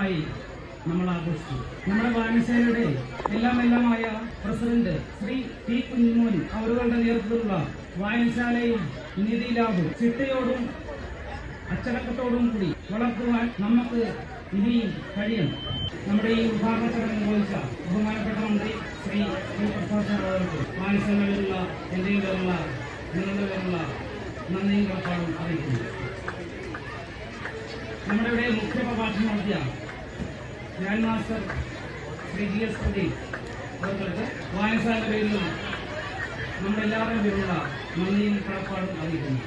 വർഷമായി നമ്മൾ ആഘോഷിച്ചു. നമ്മുടെ വായനശാലയുടെ എല്ലാം എല്ലാമായ പ്രസിഡന്റ് ശ്രീ ടി കുഞ്ഞുമോൻ അവരുടെ നേതൃത്വത്തിലുള്ള വായനശാലയും നിധി ലാബും ചിട്ടയോടും അച്ചടക്കത്തോടും കൂടി വളർത്തുവാൻ നമുക്ക് ഇനിയും കഴിയണം. നമ്മുടെ ഈ ഉദ്ഘാടന ചടങ്ങ് നിർവഹിച്ച ബഹുമാനപ്പെട്ട മന്ത്രി ശ്രീ പി പ്രസാദ് അവർക്ക് വായനശാലകളിലുള്ള എന്റെ പേരുള്ള നിങ്ങളുടെ പേരുള്ള നന്ദിയും കടപ്പാടും അറിയിക്കുന്നു. നമ്മുടെ ഇവിടെ മുഖ്യ പ്രഭാഷണം നടത്തിയ grand master Shri G S Pradeep അവർക്ക് വായനശാല പേരിലും നമ്മുടെ എല്ലാവരുടെയും പേരുള്ള നന്ദിയും കടപ്പാടും അറിയിക്കുന്നു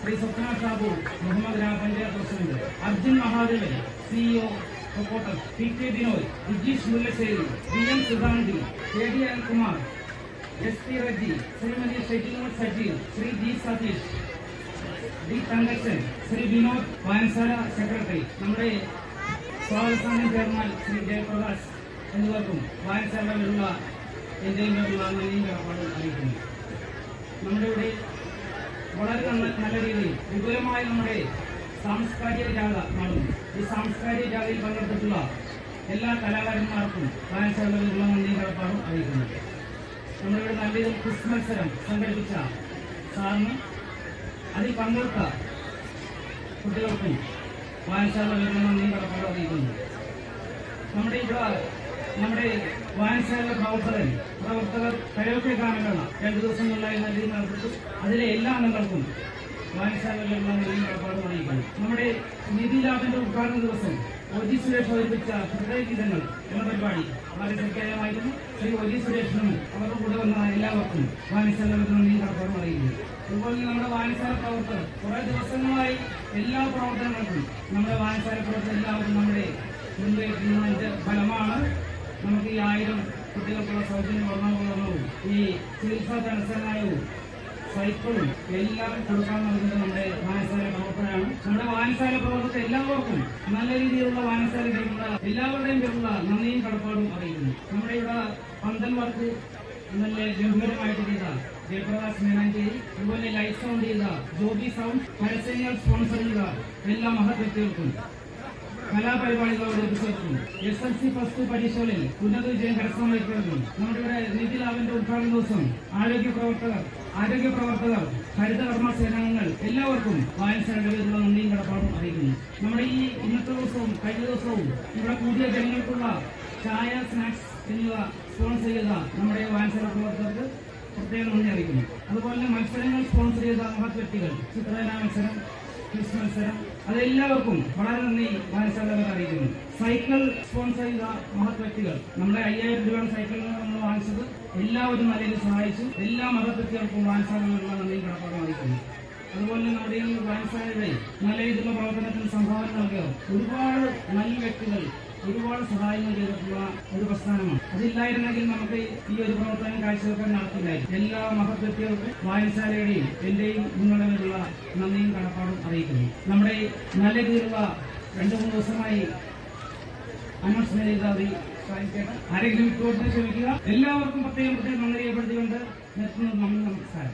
ശ്രീ സ്വപ്ന സാബു മുഹമ്മദ് ഗ്രാമപഞ്ചായത്ത് president Arjun Mahadevan CEO Kokkottam P K Binoy Vijeesh Mullassery V M Sudhanthi K D Anilkumar S P Reji Shrimati Shejimol Sajeev Shri G Satheesh D Thankachan Shri Vinod വായനശാല സെക്രട്ടറി നമ്മുടെ സ്വാഗതസ്ഥാനം ചെയർമാൻ ശ്രീ ജയപ്രകാശ് എന്നിവർക്കും വായനശാലകളിലുള്ള എന്റെയും പേരുള്ള നന്ദിയും അറിയിക്കുന്നു. നമ്മുടെ ഇവിടെ വളരെ നല്ല രീതിയിൽ വിപുലമായ നമ്മുടെ സാംസ്കാരിക ജാഥ നടന്നു ഈ സാംസ്കാരിക ജാഥയിൽ പങ്കെടുത്തിട്ടുള്ള എല്ലാ കലാകാരന്മാർക്കും വായനശാലകളിലുള്ള നന്ദിയും കടപ്പാടും അറിയിക്കുന്നു. നമ്മുടെ ഇവിടെ നല്ല രീതിയിൽ ക്വിസ് മത്സരം സംഘടിപ്പിച്ച സാറിന് അതിൽ പങ്കെടുത്ത കുട്ടികൾക്കും വായനശാല നന്ദിയും കടപ്പാടും അറിയിക്കുന്നു നമ്മുടെ ഇവിടെ നമ്മുടെ വായനശാല പ്രവർത്തകൻ പ്രവർത്തകർ കരോക്കെ ഗാനങ്ങളാണ് രണ്ടു ദിവസങ്ങളിലായി നല്ല രീതിയിൽ നടത്തിച്ചു അതിലെ എല്ലാ അംഗങ്ങൾക്കും വായനശാലകളിലുള്ള നിലയും കടപ്പാടും അറിയിക്കുന്നു നമ്മുടെ നിധി ലാബിന്റെ ഉദ്ഘാടന ദിവസം ഒജി സുരേഷ് അവതരിപ്പിച്ച ഹൃദയഗീതങ്ങൾ എന്ന പരിപാടി വളരെ ശ്രദ്ധേയമായിരുന്നു. ശ്രീ ഒജി സുരേഷിനും അവരുടെ വന്ന എല്ലാവർക്കും വായനശാലകളിൽ നന്ദിയും കടപ്പാടും അറിയിക്കുന്നു അതുപോലെ നമ്മുടെ വായനശാല പ്രവർത്തകർ കുറെ ദിവസങ്ങളായി എല്ലാ പ്രവർത്തനങ്ങൾക്കും നമ്മുടെ വായനശാല പ്രവർത്തകർ എല്ലാവരും നമ്മുടെ മുൻവയ്ക്കുന്നതിന്റെ ഫലമാണ് നമുക്ക് ഈ ആയിരം കുട്ടികൾക്കുള്ള സൗജന്യ പഠനോപകരണവും ഈ ചികിത്സാ ധനസഹായവും സൈക്കിളും എല്ലാം കൊടുക്കാൻ നൽകുന്നത് നമ്മുടെ വായനശാല പ്രവർത്തനമാണ് നമ്മുടെ വായനശാല പ്രവർത്തകർ എല്ലാവർക്കും നല്ല രീതിയിലുള്ള വായനശാല എല്ലാവരുടെയും പേരുള്ള നന്ദിയും കടപ്പാടും അറിയിക്കുന്നു. നമ്മുടെ ഇവിടെ പന്തൽ വർക്ക് നല്ല ഗംഭീരമായിട്ട് ചെയ്ത ജയപ്രകാശ് മേനാഞ്ചേരി അതുപോലെ ലൈറ്റ് സൗണ്ട് ചെയ്ത ജോബി സൗണ്ട് പരസ്യങ്ങൾ സ്പോൺസർ ചെയ്ത എല്ലാ മഹത് വ്യക്തികൾക്കും കലാപരിപാടികൾ അവതരിപ്പിച്ചവർക്കും S L C plus two പരീക്ഷകളിൽ ഉന്നത വിജയം കരസ്ഥമാക്കിയവർക്കും നമ്മുടെ ഇവിടെ നിധി ലാബിന്റെ ഉദ്ഘാടന ദിവസം. ആരോഗ്യ പ്രവർത്തകർ ആരോഗ്യ പ്രവർത്തകർ ഹരിതകർമ്മ സേനാംഗങ്ങൾ എല്ലാവർക്കും വായനശാലകളിലുള്ള നന്ദിയും കടപ്പാടും അറിയിക്കുന്നു. നമ്മുടെ ഈ ഇന്നത്തെ ദിവസവും കഴിഞ്ഞ ദിവസവും ഇവിടെ കൂടിയ ജനങ്ങൾക്കുള്ള ചായ സ്നാക്സ് എന്നിവ സ്പോൺസർ ചെയ്ത നമ്മുടെ വാൻസർ പ്രവർത്തകർക്ക് പ്രത്യേകം നന്ദി അറിയിക്കുന്നു. അതുപോലെ തന്നെ മത്സരങ്ങൾ സ്പോൺസർ ചെയ്ത മഹത് വ്യക്തികൾ ചിത്രകലാ മത്സരം ക്വിസ് മത്സരം അതെല്ലാവർക്കും വളരെ നന്ദി വായനശാലകൾ അറിയിക്കുന്നു. സൈക്കിൾ സ്പോൺസർ ചെയ്ത മഹത് വ്യക്തികൾ നമ്മുടെ അയ്യായിരം രൂപയാണ് സൈക്കിൾ നമ്മൾ വാങ്ങിച്ചത്. എല്ലാവരും നല്ല രീതിയിൽ സഹായിച്ചു. എല്ലാ മഹത് വ്യക്തികൾക്കും വായനശാലകളിലുള്ള നന്ദി കടപ്പാട് അറിയിക്കുന്നു. അതുപോലെ നമ്മുടെ ഈ വായനശാലയുടെ നല്ല രീതിയിലുള്ള പ്രവർത്തനത്തിന് സംഭാവന നൽകിയ ഒരുപാട് നല്ല വ്യക്തികൾ ഒരുപാട് സഹായങ്ങൾ ചെയ്തിട്ടുള്ള ഒരു പ്രസ്ഥാനമാണ്. അതില്ലായിരുന്നെങ്കിൽ നമുക്ക് ഈ ഒരു പ്രവർത്തനം കാഴ്ചവെക്കാൻ നടത്തില്ലായിരുന്നു എല്ലാ മഹത് വ്യക്തികൾക്കും വായനശാലയുടെയും എന്റെയും നിങ്ങളുടെ നന്ദിയും കടപ്പാടും അറിയിക്കുന്നു. നമ്മുടെ നല്ല രീതിയിലുള്ള രണ്ടു മൂന്ന് ദിവസമായി അനൗൺസ്മെന്റ് ആരെങ്കിലും ഇപ്പോഴത്തെ ക്ഷമിക്കുക. എല്ലാവർക്കും പ്രത്യേകം പ്രത്യേകം നന്ദി രേഖപ്പെടുത്തിക്കൊണ്ട് നമ്മൾ നമസ്കാരം.